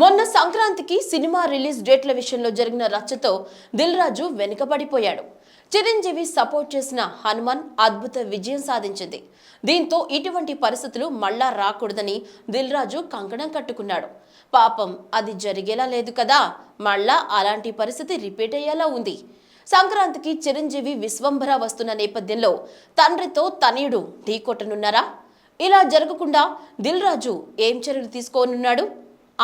మొన్న సంక్రాంతికి cinema release డేట్ల విషయంలో జరిగిన రచ్చతో దిల్ రాజు వెనుకబడిపోయాడు. చిరంజీవి సపోర్ట్ చేసిన హనుమాన్ అద్భుత విజయం సాధించింది. దీంతో ఇటువంటి పరిస్థితులు మళ్ళా రాకూడదని దిల్ రాజు కంకణం కట్టుకున్నాడు. పాపం అది జరిగేలా లేదు కదా మళ్ళా అలాంటి పరిస్థితి రిపీట్ అయ్యేలా ఉంది. సంక్రాంతికి చిరంజీవి విశ్వంభర వస్తున్న నేపథ్యంలో తండ్రితో తనయుడు ఢీకొట్టనున్నారా ఇలా జరగకుండా దిల్ రాజు ఏం చర్యలు తీసుకోనున్నాడు?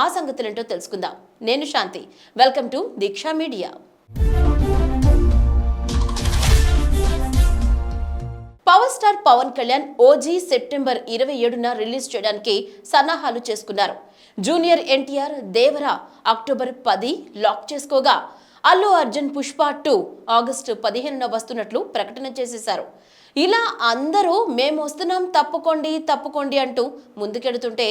ఆ సంగతులేంటో తెలుసుకుందాం. నేను Shanti. Welcome to Diksha media. Power star Pawan Kalyan OG September ఇరవై ఏడున రిలీజ్ చేయడానికి సన్నాహాలు చేసుకున్నారు. జూనియర్ ఎన్టీఆర్ దేవర అక్టోబర్ పది లాక్ చేసుకోగా అల్లు అర్జున్ పుష్ప టూ ఆగస్టు పదిహేనున వస్తున్నట్లు ప్రకటన చేసేశారు. ఇలా అందరూ మేము వస్తున్నాం తప్పుకోండి తప్పుకోండి అంటూ ముందుకెడుతుంటే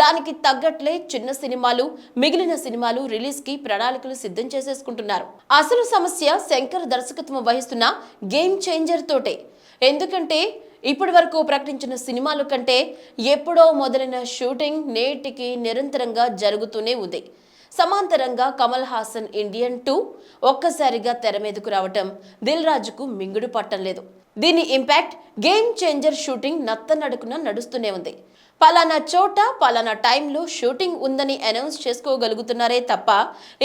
దానికి తగ్గట్లే చిన్న సినిమాలు మిగిలిన సినిమాలు రిలీజ్కి ప్రణాళికలు సిద్ధం చేసేసుకుంటున్నారు. అసలు సమస్య శంకర్ దర్శకత్వం వహిస్తున్న గేమ్ చేంజర్ తోటే. ఎందుకంటే ఇప్పటి వరకు ప్రకటించిన సినిమాల కంటే ఎప్పుడో మొదలైన షూటింగ్ నేటికి నిరంతరంగా జరుగుతూనే ఉంది. సమాంతరంగా కమల్ హాసన్ ఇండియన్ టూ ఒక్కసారిగా తెర మీదకు రావటం దిల్ రాజుకు మింగుడు పట్టం లేదు. దీని ఇంపాక్ట్ గేమ్ చేంజర్ షూటింగ్ నత్తనడుకున నడుస్తూనే ఉంది. పలానా చోట పలానా టైంలో షూటింగ్ ఉందని అనౌన్స్ చేసుకోగలుగుతున్నారే తప్ప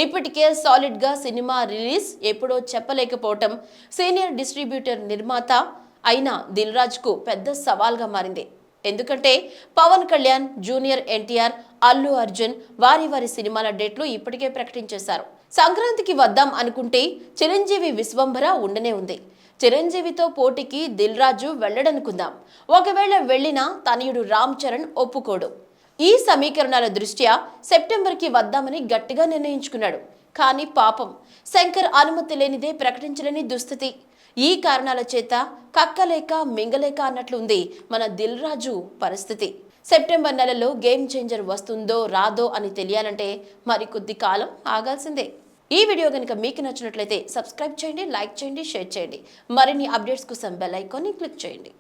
ఇప్పటికే సాలిడ్గా సినిమా రిలీజ్ ఎప్పుడో చెప్పలేకపోవటం సీనియర్ డిస్ట్రిబ్యూటర్ నిర్మాత అయిన దిల్ రాజుకు పెద్ద సవాల్గా మారింది. ఎందుకంటే పవన్ కళ్యాణ్ జూనియర్ ఎన్టీఆర్ అల్లు అర్జున్ వారి వారి సినిమాల డేట్లు ఇప్పటికే ప్రకటించేశారు. సంక్రాంతికి వద్దాం అనుకుంటే చిరంజీవి విశ్వంభర ఉండనే ఉంది. చిరంజీవితో పోటీకి దిల్ రాజు వెళ్ళడనుకుందాం. ఒకవేళ వెళ్ళినా తనయుడు రామ్ చరణ్ ఒప్పుకోడు. ఈ సమీకరణాల దృష్ట్యా సెప్టెంబర్కి వద్దామని గట్టిగా నిర్ణయించుకున్నాడు. కానీ పాపం శంకర్ అనుమతి లేనిదే ప్రకటించలేని దుస్థితి. ఈ కారణాల చేత కక్కలేక మింగలేక అన్నట్లుంది మన దిల్ రాజు పరిస్థితి. సెప్టెంబర్ నెలలో గేమ్ చేంజర్ వస్తుందో రాదో అని తెలియాలంటే మరికొద్ది కాలం ఆగాల్సిందే. ఈ వీడియో కనుక మీకు నచ్చినట్లయితే సబ్స్క్రైబ్ చేయండి లైక్ చేయండి షేర్ చేయండి. మరిన్ని అప్డేట్స్ కోసం బెల్ ఐకాన్ని క్లిక్ చేయండి.